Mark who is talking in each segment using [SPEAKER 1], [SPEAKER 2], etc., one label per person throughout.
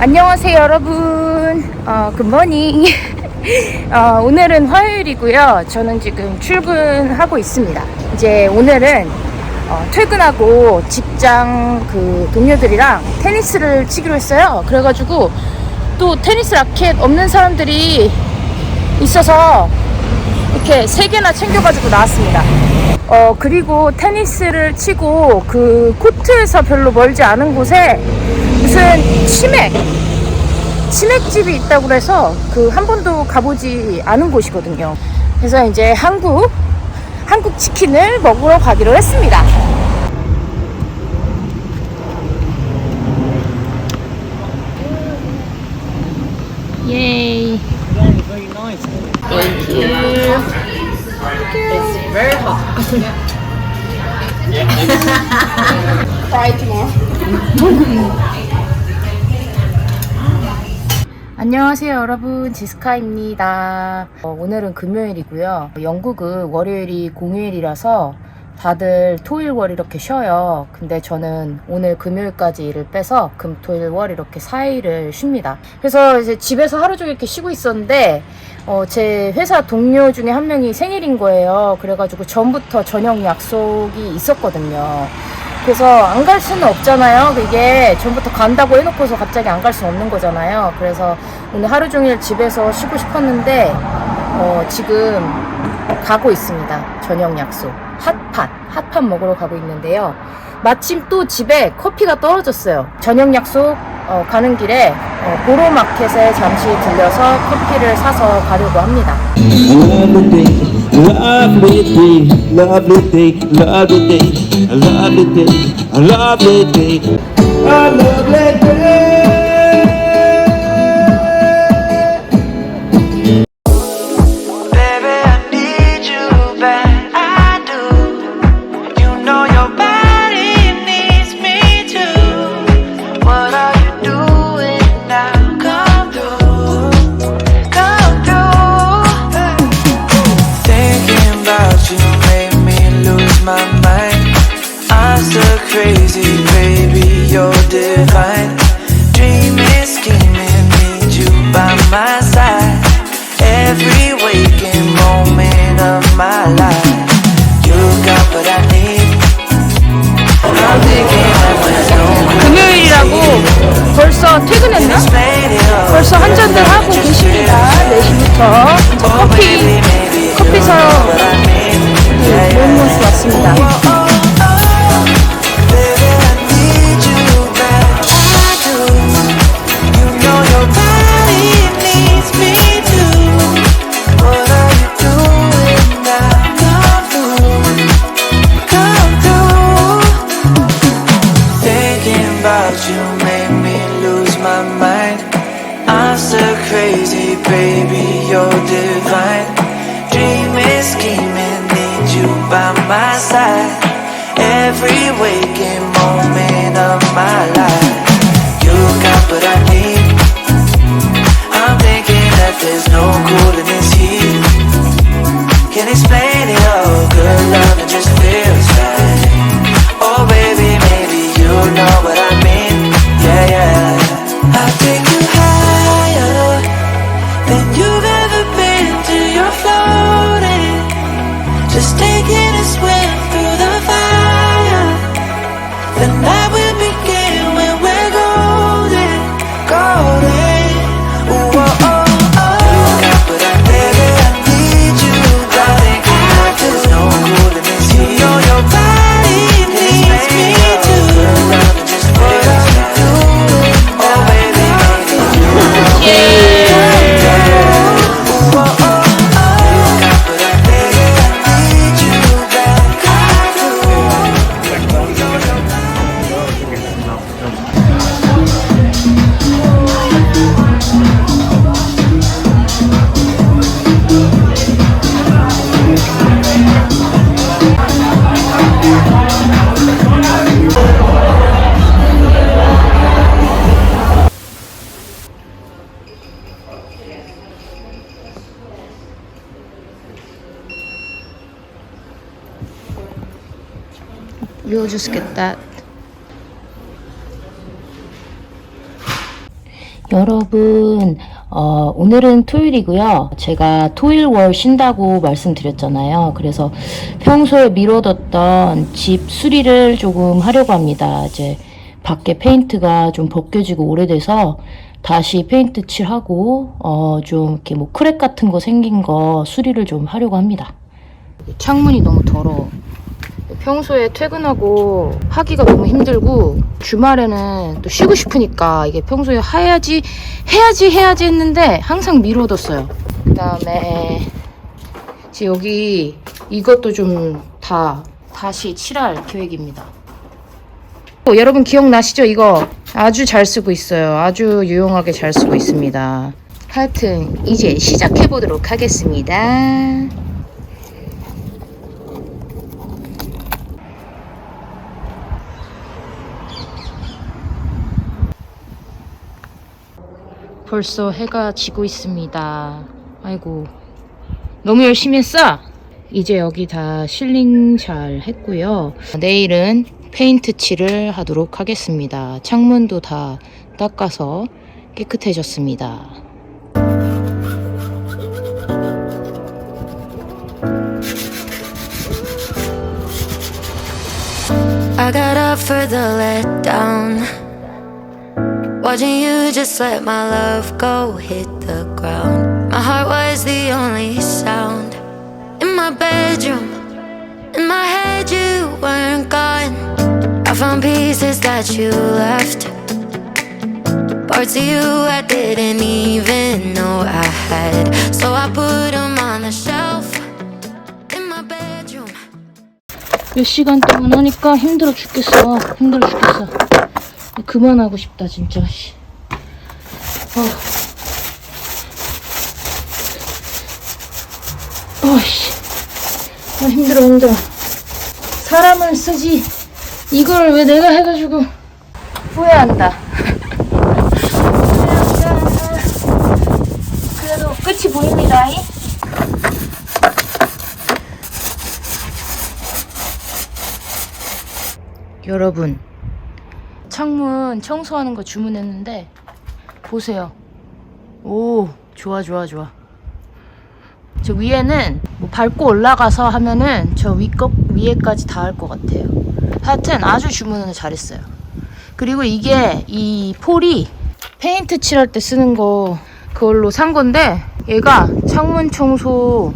[SPEAKER 1] 안녕하세요 여러분. 어, 굿모닝 어, 오늘은 화요일이고요. 저는 지금 출근하고 있습니다. 이제 오늘은 어, 퇴근하고 직장 그 동료들이랑 테니스를 치기로 했어요. 그래가지고 또 테니스 라켓 없는 사람들이 있어서 이렇게 세 개나 챙겨가지고 나왔습니다. 어, 그리고 테니스를 치고 그 코트에서 별로 멀지 않은 곳에 무슨 치맥, 치맥집이 있다고 그래서 그 한 번도 가보지 않은 곳이거든요. 그래서 이제 한국, 한국 치킨을 먹으러 가기로 했습니다. 예이.
[SPEAKER 2] Very nice.
[SPEAKER 1] Thank you.
[SPEAKER 2] It's very hot.
[SPEAKER 1] Try tomorrow. 안녕하세요 여러분. 지스카입니다. 어, 오늘은 금요일이고요. 영국은 월요일이 공휴일이라서 다들 토일 월 이렇게 쉬어요. 근데 저는 오늘 금요일까지 일을 빼서 금 토일 월 이렇게 4일을 쉽니다. 그래서 이제 집에서 하루 종일 이렇게 쉬고 있었는데 어, 제 회사 동료 중에 한 명이 생일인 거예요. 그래가지고 전부터 저녁 약속이 있었거든요 그래서 안 갈 수는 없잖아요. 이게 전부터 간다고 해놓고서 갑자기 안 갈 수는 없는 거잖아요. 그래서 오늘 하루 종일 집에서 쉬고 싶었는데 어, 지금 가고 있습니다. 저녁 약속. 핫팟, 핫팟 먹으러 가고 있는데요. 마침 또 집에 커피가 떨어졌어요. 저녁 약속 어, 가는 길에 어, 보로마켓에 잠시 들려서 커피를 사서 가려고 합니다.
[SPEAKER 3] Lovely day, lovely day, lovely day, lovely day, lovely day, a lovely day.
[SPEAKER 1] 모임모스 왔습니다.
[SPEAKER 3] By my side. Every waking moment of my life. You got what I need. I'm thinking that there's no cooling this heat. Can't explain it all. Good love and just
[SPEAKER 1] We'll just get that. 여러분, 어, 오늘은 토요일이고요. 제가 토일 월 쉰다고 말씀드렸잖아요. 그래서 평소에 미뤄뒀던 집 수리를 조금 하려고 합니다. 이제 밖에 페인트가 좀 벗겨지고 오래돼서 다시 페인트 칠하고, 어, 좀 이렇게 뭐 크랙 같은 거 생긴 거 수리를 좀 하려고 합니다. 창문이 너무 더러워. 평소에 퇴근하고 하기가 너무 힘들고 주말에는 또 쉬고 싶으니까 이게 평소에 해야지 해야지 해야지 했는데 항상 미뤄뒀어요. 그 다음에 이제 여기 이것도 좀 다 다시 칠할 계획입니다. 어, 여러분 기억나시죠? 이거 아주 잘 쓰고 있어요. 아주 유용하게 잘 쓰고 있습니다. 하여튼 이제 시작해 보도록 하겠습니다. 벌써 해가 지고 있습니다. 아이고. 너무 열심히 했어! 이제 여기 다 실링 잘 했고요. 내일은 페인트 칠을 하도록 하겠습니다. 창문도 다 닦아서 깨끗해졌습니다.
[SPEAKER 4] I got for the letdown. Watching you just let my love go hit the ground. My heart was the only sound in my bedroom. In my head, you weren't gone. I found pieces that you left. Parts of you I didn't even know I had. So I put them on the shelf in my bedroom.
[SPEAKER 1] 몇 시간 동안 하니까 힘들어 죽겠어. 힘들어 죽겠어. 그만하고 싶다, 진짜. 씨. 어. 어이씨. 아, 힘들어, 힘들어. 사람을 쓰지. 이걸 왜 내가 해가지고 후회한다. 후회한다. 그래도 끝이 보입니다. 이. 여러분 창문 청소하는 거 주문했는데 보세요. 오 좋아 좋아 좋아. 저 위에는 뭐 밟고 올라가서 하면은 저 위껏 위에까지 닿을 것 같아요. 하여튼 아주 주문을 잘했어요. 그리고 이게 이 폴이 페인트 칠할 때 쓰는 거 그걸로 산 건데 얘가 창문 청소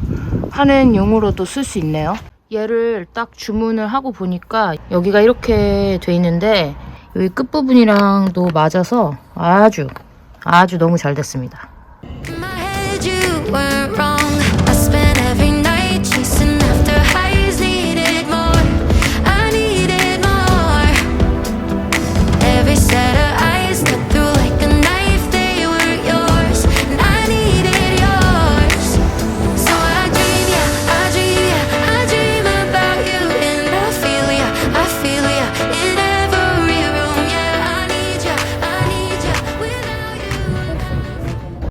[SPEAKER 1] 하는 용으로도 쓸 수 있네요. 얘를 딱 주문을 하고 보니까 여기가 이렇게 돼 있는데 여기 끝부분이랑도 맞아서 아주 아주 너무 잘 됐습니다.